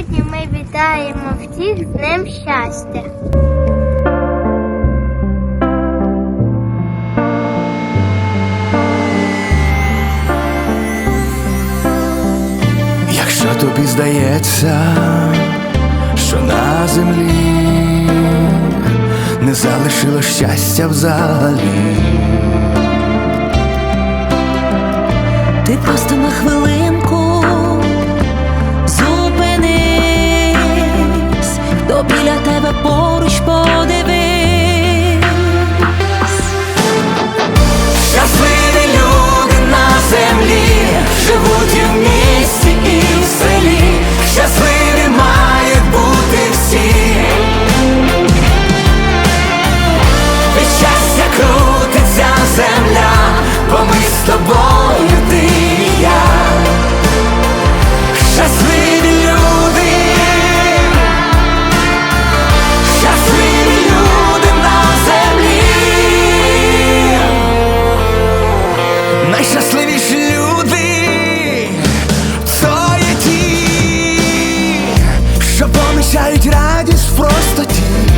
Сьогодні ми вітаємо всіх з Днем щастя. Якщо тобі здається, що на землі не залишило щастя взагалі, Ти просто сяють радість в простоті.